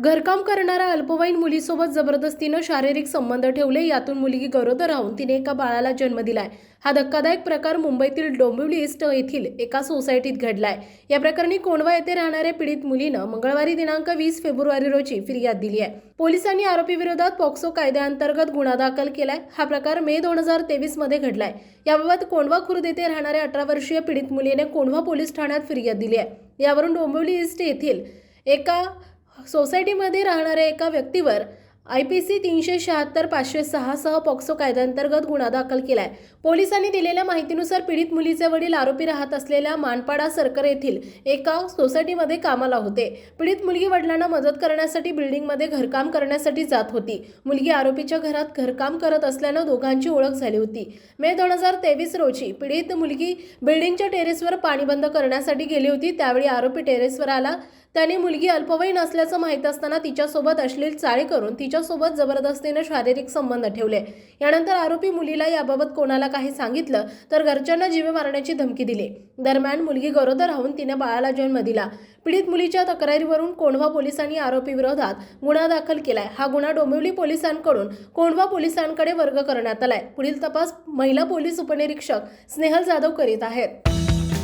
घरकाम करणाऱ्या अल्पवयीन मुलीसोबत जबरदस्तीनं शारीरिक संबंध ठेवले यातून मुलगी गरोदर राहून तिने एका बाळाला जन्म दिलाय. हा धक्कादायक प्रकार मुंबईतील डोंबिवली ईस्ट येथील एका सोसायटीत घडलाय. या प्रकरणी कोंडवा येथे राहणाऱ्या पीडित मुलीनं मंगळवारी दिनांक वीस फेब्रुवारी रोजी फिर्याद दिली आहे. पोलिसांनी आरोपी विरोधात पॉक्सो कायद्याअंतर्गत गुन्हा दाखल केलाय. हा प्रकार मे दोन हजार तेवीसमध्ये घडलाय. याबाबत कोंडवा खुर्द येथे राहणाऱ्या अठरा वर्षीय पीडित मुलीने कोंडवा पोलीस ठाण्यात फिर्याद दिली आहे. यावरून डोंबिवली ईस्ट येथील एका सोसायटीमध्ये राहणाऱ्या एका व्यक्तीवर आय पी सी तीनशे शहात्तर पाचशे सहा सह पॉक्सो कायद्यांतर्गत गुन्हा दाखल केलाय. पोलिसांनी दिलेल्या माहितीनुसार पीडित मुलीचे वडील आरोपी राहत असलेल्या मानपाडा सरकर येथील एका सोसायटीमध्ये कामाला होते. पीडित मुलगी वडिलांना मदत करण्यासाठी बिल्डिंगमध्ये घरकाम करण्यासाठी जात होती. मुलगी आरोपीच्या घरात घरकाम करत असल्यानं दोघांची ओळख झाली होती. मे दोन हजार तेवीस रोजी पीडित मुलगी बिल्डिंगच्या टेरेसवर पाणी बंद करण्यासाठी गेली होती. त्यावेळी आरोपी टेरेसवर आला. त्याने मुलगी अल्पवयीन असल्याचं माहीत असताना तिच्यासोबत अश्लील चाळे करून तिच्यासोबत जबरदस्तीनं शारीरिक संबंध ठेवले. यानंतर आरोपी मुलीला याबाबत कोणाला काही सांगितलं तर घरच्यांना जीवे मारण्याची धमकी दिली. दरम्यान मुलगी गरोदर राहून तिने बाळाला जन्म दिला. पीडित मुलीच्या तक्रारीवरून कोंढवा पोलिसांनी आरोपी विरोधात गुन्हा दाखल केलाय. हा गुन्हा डोंबिवली पोलिसांकडून कोंढवा पोलिसांकडे वर्ग करण्यात आलाय. पुढील तपास महिला पोलीस उपनिरीक्षक स्नेहल जाधव करीत आहेत.